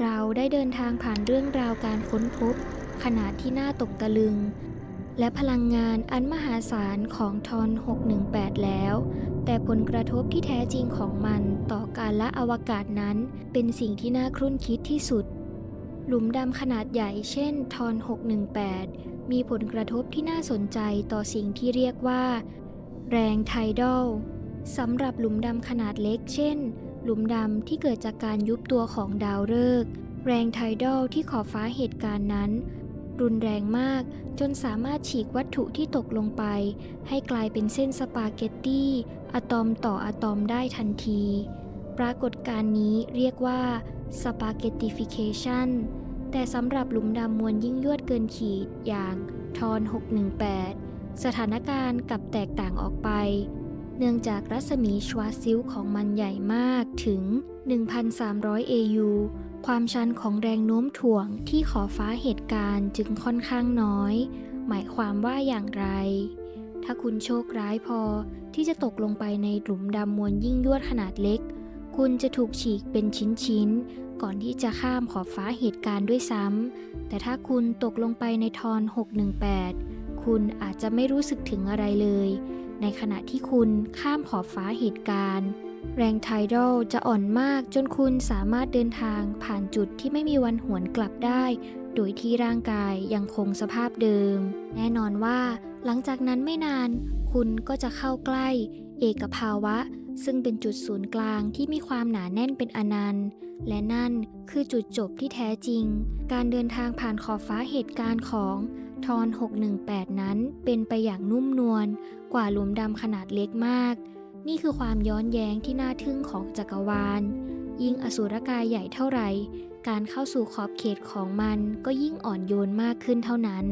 เราได้เดินทางผ่านเรื่องราวการค้นพบ ขนาดที่น่าตกตะลึง และพลังงานอันมหาศาลของทอน 618 แล้ว แต่ผลกระทบที่แท้จริงของมันต่อการละอวกาศนั้น เป็นสิ่งที่น่าครุ่นคิดที่สุด หลุมดำขนาดใหญ่เช่นทอน 618 มีผลกระทบที่น่าสนใจต่อสิ่งที่เรียกว่า แรงไทดอลสำหรับหลุมดำขนาดเล็กเช่น หลุมดำที่เกิดจากการยุบตัวของดาวฤกษ์แรงไทดอลที่ขอบฟ้าเหตุการณ์นั้น รุนแรงมากจนสามารถฉีกวัตถุที่ตกลงไป ให้กลายเป็นเส้นสปาเกตตี้อะตอมต่ออะตอมได้ทันที ปรากฏการณ์นี้เรียกว่า spaghettification แต่สำหรับหลุมดำมวลยิ่งยวดเกินขีดอย่างทอน 618 สถานการณ์กลับแตกต่างออกไป เนื่องจากรัศมีชวาซิลของมันใหญ่มากถึง 1,300 AU ความชันของแรงโน้มถ่วงที่ขอบฟ้าเหตุการณ์จึงค่อนข้างน้อย หมายความว่าอย่างไร ถ้าคุณโชคร้ายพอที่จะตกลงไปในหลุมดำมวลยิ่งยวดขนาดเล็ก คุณจะถูกฉีกเป็นชิ้นๆ ก่อนที่จะข้ามขอบฟ้าเหตุการณ์ด้วยซ้ำแต่ถ้าคุณตกลงไปในทอน 618 คุณอาจจะไม่รู้สึกถึงอะไรเลย ในขณะที่คุณข้ามขอบฟ้าเหตุการณ์ แรงไทดอลจะอ่อนมากจนคุณสามารถเดินทางผ่านจุดที่ไม่มีวันหวนกลับได้ โดยที่ร่างกายยังคงสภาพเดิม แน่นอนว่า หลังจากนั้นไม่นาน คุณก็จะเข้าใกล้ เอกภาวะ ซึ่งเป็นจุดศูนย์กลางที่มีความหนาแน่นเป็นอนันต์ และนั่นคือจุดจบที่แท้จริง การเดินทางผ่านขอบฟ้าเหตุการณ์ของ ทอน618 นั้นเป็นไปอย่างนุ่มนวลกว่าหลุมดำขนาดเล็กมาก นี่คือความย้อนแย้งที่น่าทึ่งของจักรวาล ยิ่งอสุรกายใหญ่เท่าไหร่ การเข้าสู่ขอบเขตของมันก็ยิ่งอ่อนโยนมากขึ้นเท่านั้น